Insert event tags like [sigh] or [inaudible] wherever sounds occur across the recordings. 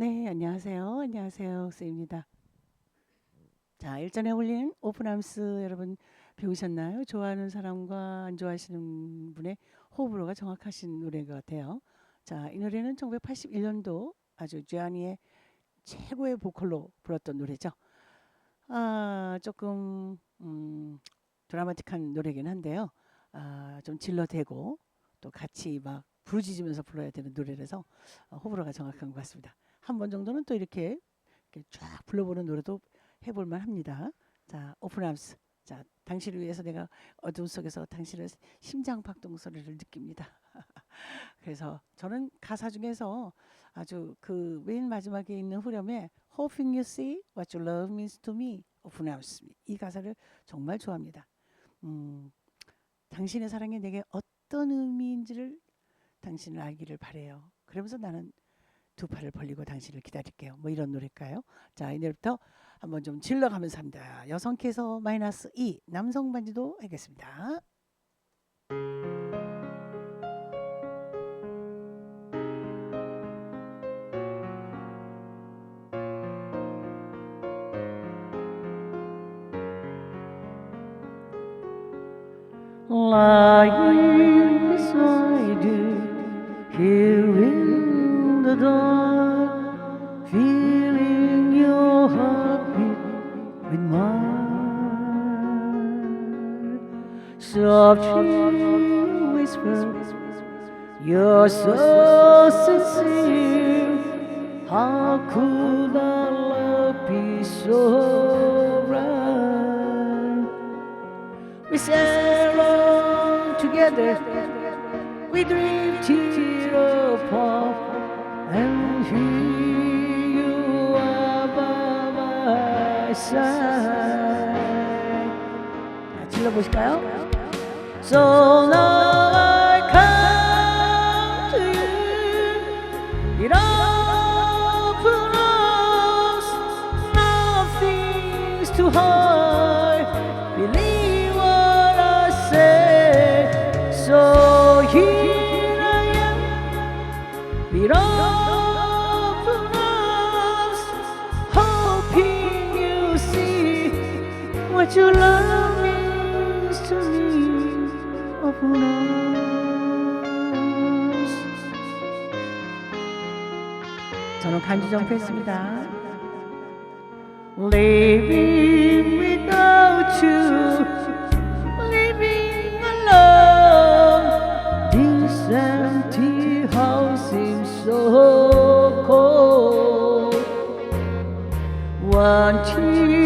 네, 안녕하세요. 안녕하세요. 쌤입니다. 자, 일전에 올린 오픈함스 여러분 배우셨나요? 좋아하는 사람과 안 좋아하시는 분의 호불호가 정확하신 노래인 것 같아요. 자, 이 노래는 1981년도 아주 쥐아니의 최고의 보컬로 불렀던 노래죠. 아, 조금 음, 드라마틱한 노래긴 한데요. 아, 좀 질러대고 또 같이 막 부르짖으면서 불러야 되는 노래라서 어, 호불호가 정확한 것 같습니다. 한 번 정도는 또 이렇게, 이렇게 쫙 불러보는 노래도 해볼만 합니다. 자, 오픈함스. 자, 당신을 위해서 내가 어둠 속에서 당신의 심장 박동 소리를 느낍니다. [laughs] 그래서 저는 가사 중에서 아주 그 맨 마지막에 있는 후렴에 Hoping you see what your love means to me. 오픈함스. 이 가사를 정말 좋아합니다. 음, 당신의 사랑이 내게 어떤 의미인지를 당신을 알기를 바래요. 그러면서 나는 두 팔을 벌리고 당신을 기다릴게요. 뭐 이런 노래일까요? 자, 이 노래부터 한번 좀 질러가면서 합니다. 여성 캐서 마이너스 2, 남성 반지도 하겠습니다. Lying in the dark, feeling your heartbeat with mine. Softly whisper, you're so sincere. How could our love be so right? We sail on together, we dream tear apart, and here you are by my side. 자, 질러보실까요? So now I come to you, it open arms, nothing's too hard. Believe what I say. So here I am, with what your love means to me. Open arms. 저는 간주정 했습니다. Living without you, living alone. This empty house seems so cold. Wanting to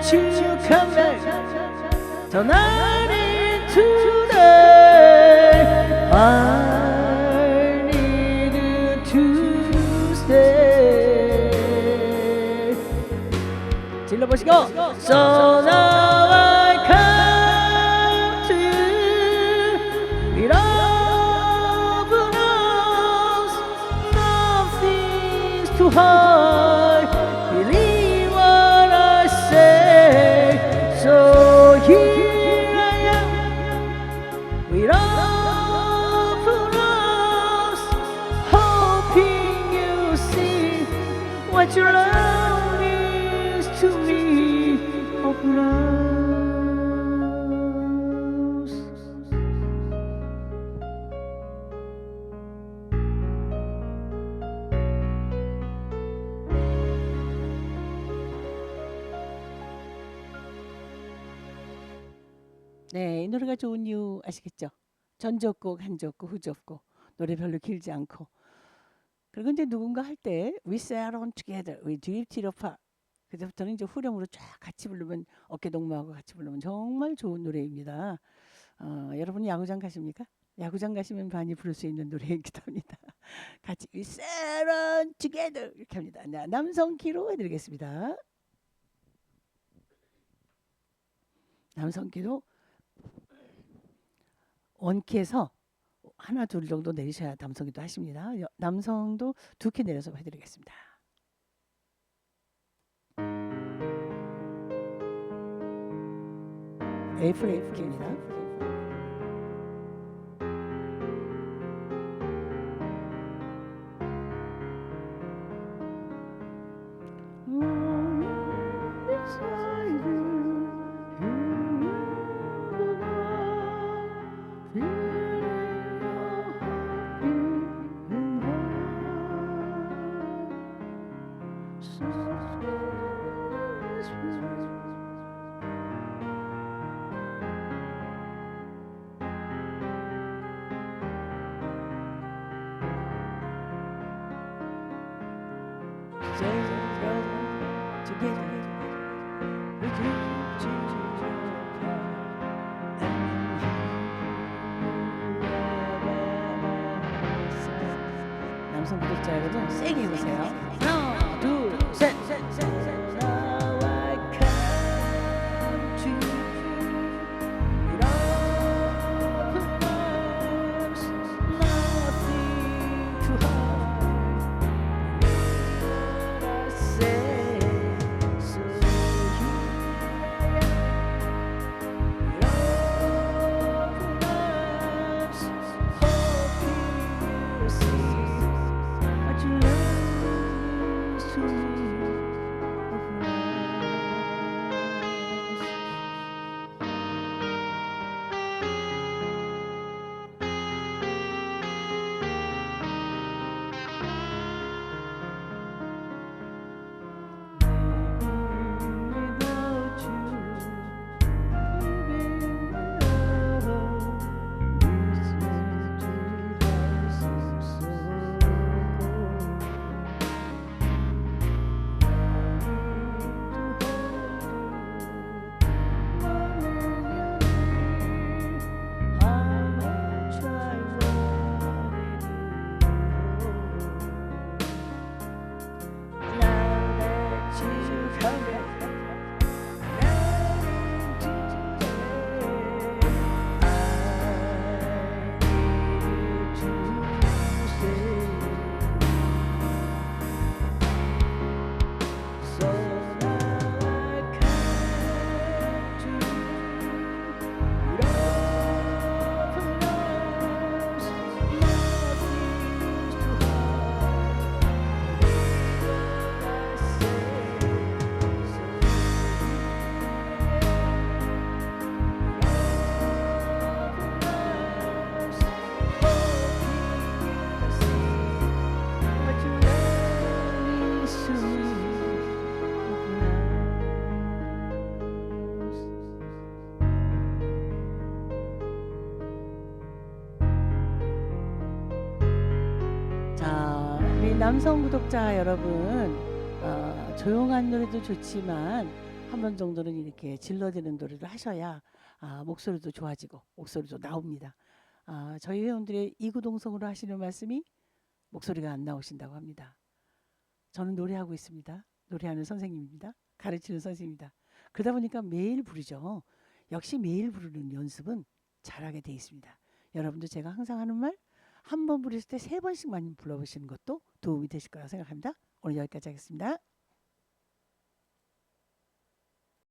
that you come back tonight into day, I need to stay. 질러보시고 now 네, 이 노래가 좋은 이유 아시겠죠? 없고 후주 없고 노래 별로 길지 않고 그리고 이제 누군가 할 때 We sat on together, we drifted apart 그때부터는 이제 후렴으로 쫙 같이 부르면 어깨 동무하고 같이 부르면 정말 좋은 노래입니다. 어, 여러분 야구장 가십니까? 야구장 가시면 많이 부를 수 있는 노래이기도 합니다. [laughs] 같이 We sat on together 이렇게 합니다. 네, 남성 키로 해드리겠습니다. 남성 키로 원키에서 하나 둘 정도 내리셔야 남성기도 하십니다. 여- 남성도 두 키 내려서 해드리겠습니다. A 플랫 키입니다. 남성 구독자 여러분 세게 해보세요. 남성 구독자 여러분, 어, 조용한 노래도 좋지만 한 번 정도는 이렇게 질러대는 노래를 하셔야 아, 목소리도 좋아지고 목소리도 나옵니다. 아, 저희 회원들의 이구동성으로 하시는 말씀이 목소리가 안 나오신다고 합니다. 저는 노래하고 있습니다. 노래하는 선생님입니다. 가르치는 선생님입니다. 그러다 보니까 매일 부르죠. 역시 매일 부르는 연습은 잘하게 돼 있습니다. 여러분도 제가 항상 하는 말 한 번 부르실 때 세 번씩만 불러보시는 것도 도움이 되실 거라 생각합니다. 오늘 여기까지 하겠습니다.